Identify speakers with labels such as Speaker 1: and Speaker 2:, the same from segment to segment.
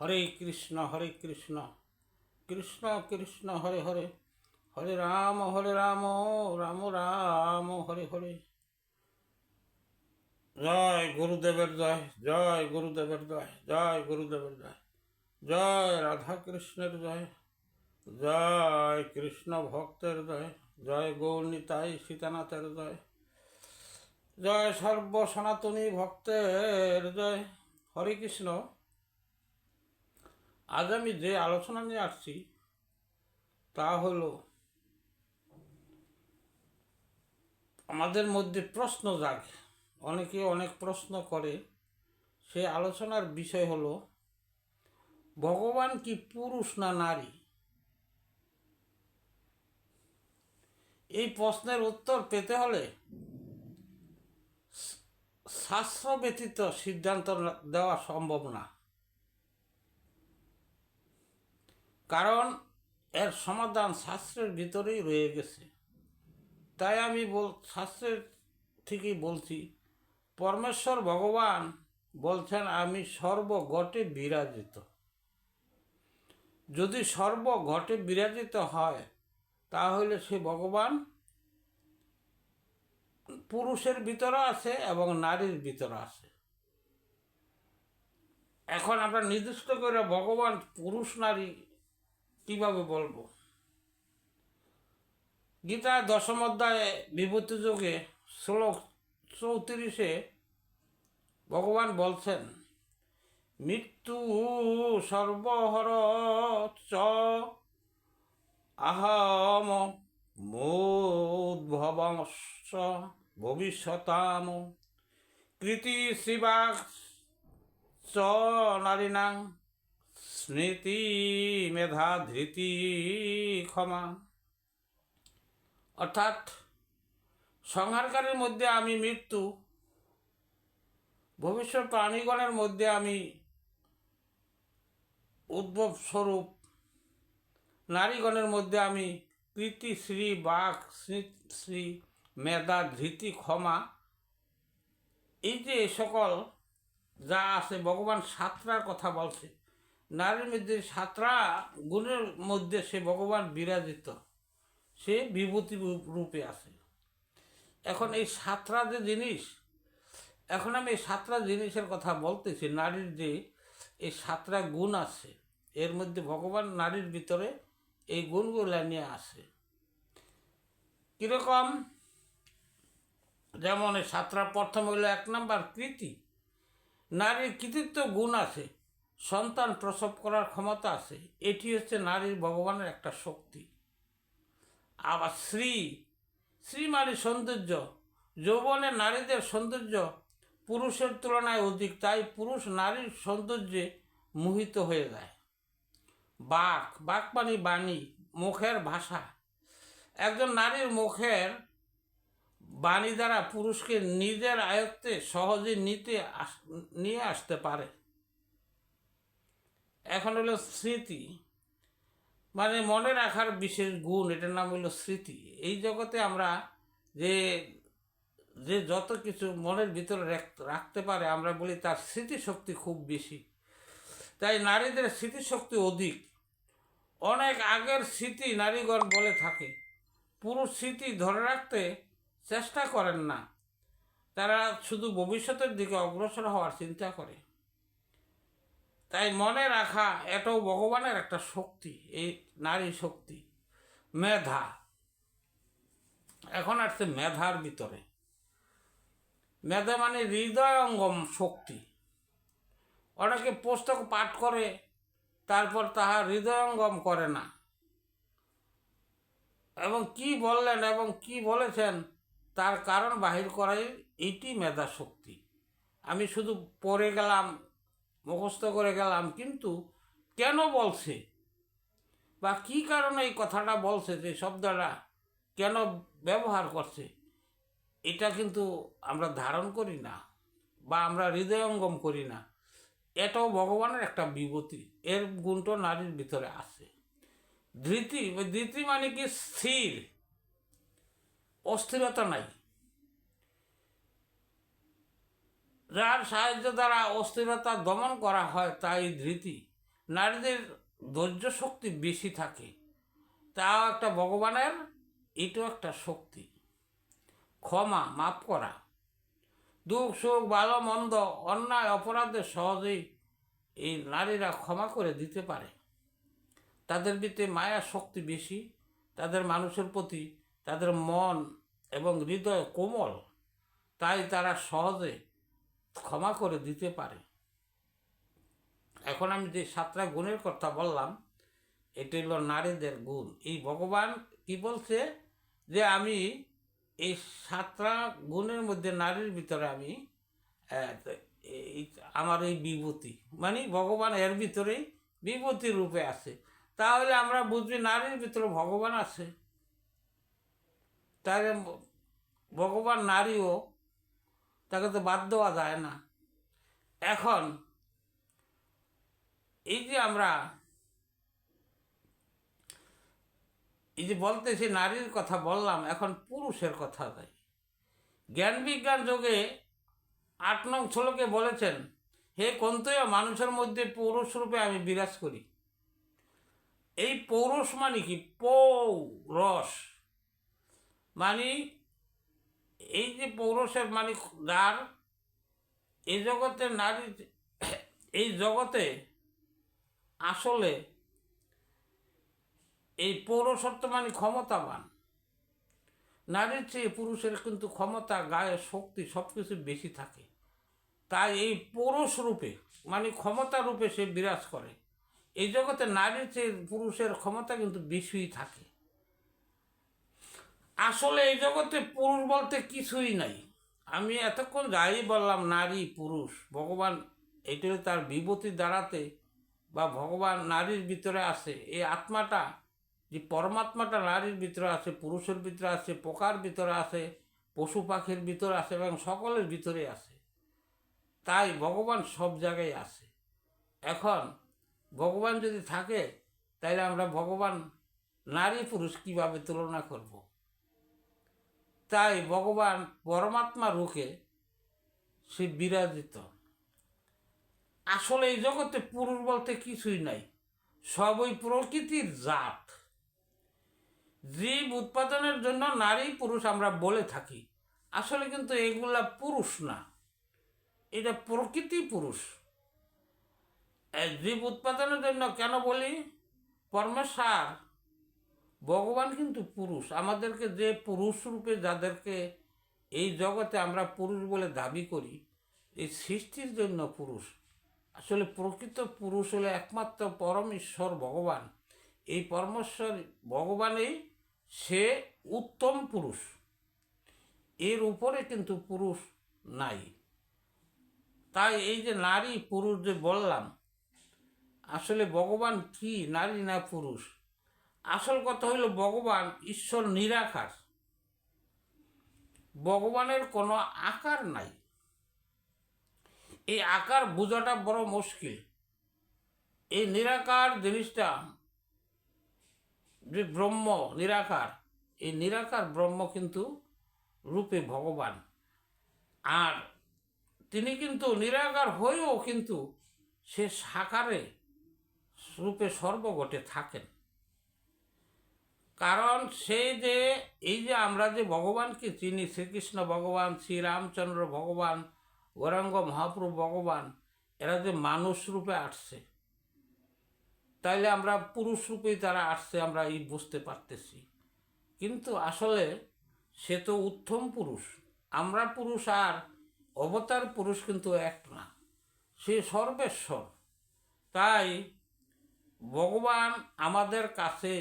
Speaker 1: হরে কৃষ্ণ হরে কৃষ্ণ কৃষ্ণ কৃষ্ণ হরে হরে হরে রাম হরে রাম রাম রাম হরে হরে জয় গুরুদেবের জয় জয় গুরুদেবের জয় জয় গুরুদেবের জয় জয় রাধা কৃষ্ণের জয় জয় কৃষ্ণ ভক্তের জয় জয় তাই সীতানাথের জয় জয় সর্বসনাতনী সনাতনী ভক্তের জয় হরে কৃষ্ণ আজ আমি যে আলোচনা নিয়ে আসছি তা হল আমাদের মধ্যে প্রশ্ন যাক অনেকে অনেক প্রশ্ন করে সে আলোচনার বিষয় হলো ভগবান কি পুরুষ না নারী এই প্রশ্নের উত্তর পেতে হলে শাস্ত্র ব্যতীত সিদ্ধান্ত দেওয়া সম্ভব না কারণ এর সমাধান শাস্ত্রের ভিতরেই রয়ে গেছে তাই আমি বল শাস্ত্রের থেকেই বলছি পরমেশ্বর ভগবান বলছেন আমি সর্বঘটে বিরাজিত যদি সর্বঘটে বিরাজিত হয় তাহলে সে ভগবান পুরুষের ভিতরে আছে এবং নারীর ভিতরে আছে এখন আমরা নির্দিষ্ট করে ভগবান পুরুষ নারী কিভাবে বলবো গীতা দশম অধ্যায়ে বিভূতি যুগে শ্লোক চৌত্রিশে ভগবান বলছেন মৃত্যু সর্বহর চ আহম মোদ্ভবংশ ভবিষ্যতাম কৃতি শিবাক্ষ চ নারীণাং স্মৃতি মেধা ধৃতি ক্ষমা অর্থাৎ সংহারকারীর মধ্যে আমি মৃত্যু ভবিষ্যৎ প্রাণীগণের মধ্যে আমি উদ্ভব স্বরূপ নারীগণের মধ্যে আমি কৃতি শ্রী বাক শ্রী মেধা ধৃতি ক্ষমা এই যে সকল যা আছে ভগবান সাতটার কথা বলছে নারীর মধ্যে সাতটা গুণের মধ্যে সে ভগবান বিরাজিত সে বিভূতি রূপে আছে এখন এই সাতটা যে জিনিস এখন আমি এই সাতটা জিনিসের কথা বলতেছি নারীর যে এই সাতটা গুণ আছে এর মধ্যে ভগবান নারীর ভিতরে এই গুণগুলো নিয়ে আসে কীরকম যেমন এই সাতটা প্রথম হলো এক নম্বর কৃতি নারীর কৃতিত্ব গুণ আছে সন্তান প্রসব করার ক্ষমতা আছে এটি হচ্ছে নারীর ভগবানের একটা শক্তি আবার শ্রী শ্রী মানে সৌন্দর্য যৌবনে নারীদের সৌন্দর্য পুরুষের তুলনায় অধিক তাই পুরুষ নারীর সৌন্দর্যে মোহিত হয়ে যায় বাক বাক মানে বাণী মুখের ভাষা একজন নারীর মুখের বাণী দ্বারা পুরুষকে নিজের আয়ত্তে সহজে নিতে নিয়ে আসতে পারে এখন হলো স্মৃতি মানে মনে রাখার বিশেষ গুণ এটার নাম হলো স্মৃতি এই জগতে আমরা যে যে যত কিছু মনের ভিতরে রাখতে পারে আমরা বলি তার স্মৃতিশক্তি খুব বেশি তাই নারীদের স্মৃতিশক্তি অধিক অনেক আগের স্মৃতি নারীগণ বলে থাকে পুরুষ স্মৃতি ধরে রাখতে চেষ্টা করেন না তারা শুধু ভবিষ্যতের দিকে অগ্রসর হওয়ার চিন্তা করে তাই মনে রাখা এটাও ভগবানের একটা শক্তি এই নারী শক্তি মেধা এখন আসছে মেধার ভিতরে মেধা মানে হৃদয়ঙ্গম শক্তি অনেকে পুস্তক পাঠ করে তারপর তাহা হৃদয়ঙ্গম করে না এবং কি বললেন এবং কি বলেছেন তার কারণ বাহির করাই এটি মেধা শক্তি আমি শুধু পড়ে গেলাম মুখস্থ করে গেলাম কিন্তু কেন বলছে বা কী কারণে এই কথাটা বলছে যে শব্দটা কেন ব্যবহার করছে এটা কিন্তু আমরা ধারণ করি না বা আমরা হৃদয়ঙ্গম করি না এটাও ভগবানের একটা বিভূতি এর গুণটা নারীর ভিতরে আছে ধৃতি ধৃতি মানে কি স্থির অস্থিরতা নাই যার সাহায্য দ্বারা অস্থিরতা দমন করা হয় তাই ধৃতি নারীদের ধৈর্য শক্তি বেশি থাকে তাও একটা ভগবানের এটাও একটা শক্তি ক্ষমা মাপ করা দুঃখ সুখ ভালো মন্দ অন্যায় অপরাধে সহজেই এই নারীরা ক্ষমা করে দিতে পারে তাদের ভিতরে মায়া শক্তি বেশি তাদের মানুষের প্রতি তাদের মন এবং হৃদয় কোমল তাই তারা সহজে ক্ষমা করে দিতে পারে এখন আমি যে সাতটা গুণের কথা বললাম এটা হলো নারীদের গুণ এই ভগবান কি বলছে যে আমি এই সাতটা গুণের মধ্যে নারীর ভিতরে আমি আমার এই বিভূতি মানে ভগবান এর ভিতরেই বিভূতি রূপে আছে তাহলে আমরা বুঝবি নারীর ভিতরে ভগবান আছে তাহলে ভগবান নারীও তাকে তো বাদ দেওয়া যায় না এখন এই যে আমরা এই যে বলতেছি নারীর কথা বললাম এখন পুরুষের কথা যাই জ্ঞান বিজ্ঞান যোগে আট নং শ্লোকে বলেছেন হে কন্তয়া মানুষের মধ্যে পৌরুষ রূপে আমি বিরাজ করি এই পৌরুষ মানে কি পৌ রস মানে এই যে পৌরসের মালিক যার এই জগতে নারী এই জগতে আসলে এই পৌরসত্ব মানে ক্ষমতাবান নারীর চেয়ে পুরুষের কিন্তু ক্ষমতা গায়ে শক্তি সব কিছু বেশি থাকে তাই এই পৌরস রূপে মানে ক্ষমতা রূপে সে বিরাজ করে এই জগতে নারীর চেয়ে পুরুষের ক্ষমতা কিন্তু বেশিই থাকে আসলে এই জগতে পুরুষ বলতে কিছুই নাই আমি এতক্ষণ যাই বললাম নারী পুরুষ ভগবান এটা তার বিভূতি দাঁড়াতে বা ভগবান নারীর ভিতরে আছে এই আত্মাটা যে পরমাত্মাটা নারীর ভিতরে আছে পুরুষের ভিতরে আছে পোকার ভিতরে আছে পশু পাখির ভিতরে আছে এবং সকলের ভিতরে আছে তাই ভগবান সব জায়গায় আছে এখন ভগবান যদি থাকে তাহলে আমরা ভগবান নারী পুরুষ কিভাবে তুলনা করব। তাই ভগবান পরমাত্মা রূপে সে বিরাজিত আসলে এই জগতে পুরুষ বলতে কিছুই নাই সব ওই প্রকৃতির জাত জীব উৎপাদনের জন্য নারী পুরুষ আমরা বলে থাকি আসলে কিন্তু এগুলা পুরুষ না এটা প্রকৃতি পুরুষ জীব উৎপাদনের জন্য কেন বলি পরমেশ্বর ভগবান কিন্তু পুরুষ আমাদেরকে যে পুরুষ রূপে যাদেরকে এই জগতে আমরা পুরুষ বলে দাবি করি এই সৃষ্টির জন্য পুরুষ আসলে প্রকৃত পুরুষ হলে একমাত্র পরম ঈশ্বর ভগবান এই পরমেশ্বর ভগবানেই সে উত্তম পুরুষ এর উপরে কিন্তু পুরুষ নাই তাই এই যে নারী পুরুষ যে বললাম আসলে ভগবান কি নারী না পুরুষ আসল কথা হইল ভগবান ঈশ্বর নিরাকার ভগবানের কোনো আকার নাই এই আকার বোঝাটা বড় মুশকিল এই নিরাকার জিনিসটা যে ব্রহ্ম নিরাকার এই নিরাকার ব্রহ্ম কিন্তু রূপে ভগবান আর তিনি কিন্তু নিরাকার হয়েও কিন্তু সে সাকারে রূপে সর্বগটে থাকেন কারণ সে যে এই যে আমরা যে ভগবানকে চিনি শ্রীকৃষ্ণ ভগবান শ্রীরামচন্দ্র ভগবান গৌরাঙ্গ মহাপ্রভু ভগবান এরা যে মানুষ রূপে আসছে তাইলে আমরা পুরুষ রূপেই তারা আসছে আমরা এই বুঝতে পারতেছি কিন্তু আসলে সে তো উত্তম পুরুষ আমরা পুরুষ আর অবতার পুরুষ কিন্তু এক না সে সর্বেশ্বর তাই ভগবান আমাদের কাছে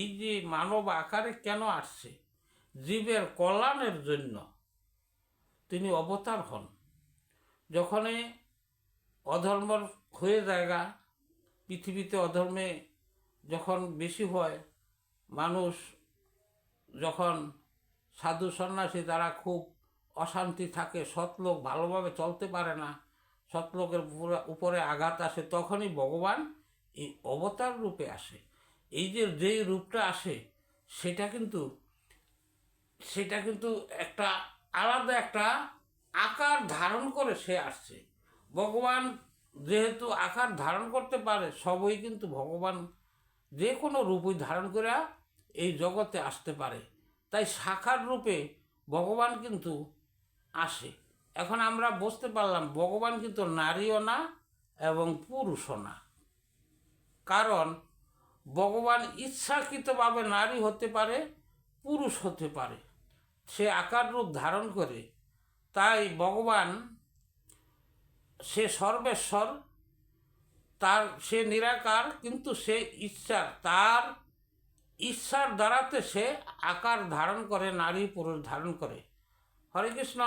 Speaker 1: এই যে মানব আকারে কেন আসছে জীবের কল্যাণের জন্য তিনি অবতার হন যখনই অধর্ম হয়ে জায়গা পৃথিবীতে অধর্মে যখন বেশি হয় মানুষ যখন সাধু সন্ন্যাসী তারা খুব অশান্তি থাকে সৎলোক ভালোভাবে চলতে পারে না সৎলোকের উপরে আঘাত আসে তখনই ভগবান এই অবতার রূপে আসে এই যে যেই রূপটা আসে সেটা কিন্তু সেটা কিন্তু একটা আলাদা একটা আকার ধারণ করে সে আসছে ভগবান যেহেতু আকার ধারণ করতে পারে সবই কিন্তু ভগবান যে কোনো রূপই ধারণ করে এই জগতে আসতে পারে তাই শাখার রূপে ভগবান কিন্তু আসে এখন আমরা বুঝতে পারলাম ভগবান কিন্তু নারীও না এবং পুরুষও না কারণ ভগবান ইচ্ছাকৃতভাবে নারী হতে পারে পুরুষ হতে পারে সে আকার রূপ ধারণ করে তাই ভগবান সে সর্বেশ্বর তার সে নিরাকার কিন্তু সে ইচ্ছার তার ঈশ্বর দ্বারাতে সে আকার ধারণ করে নারী পুরুষ ধারণ করে হরে কৃষ্ণ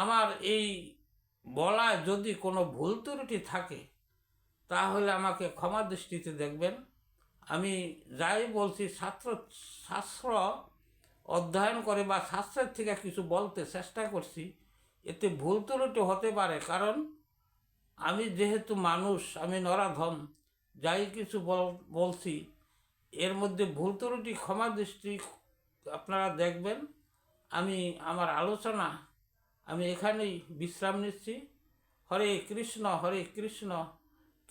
Speaker 1: আমার এই বলায় যদি কোনো ভুল ত্রুটি থাকে তাহলে আমাকে ক্ষমা দৃষ্টিতে দেখবেন আমি যাই বলছি ছাত্র শাস্ত্র অধ্যয়ন করে বা শাস্ত্রের থেকে কিছু বলতে চেষ্টা করছি এতে ভুল ত্রুটি হতে পারে কারণ আমি যেহেতু মানুষ আমি নরাধম যাই কিছু বলছি এর মধ্যে ভুল ত্রুটি ক্ষমা দৃষ্টি আপনারা দেখবেন আমি আমার আলোচনা আমি এখানেই বিশ্রাম নিচ্ছি হরে কৃষ্ণ হরে কৃষ্ণ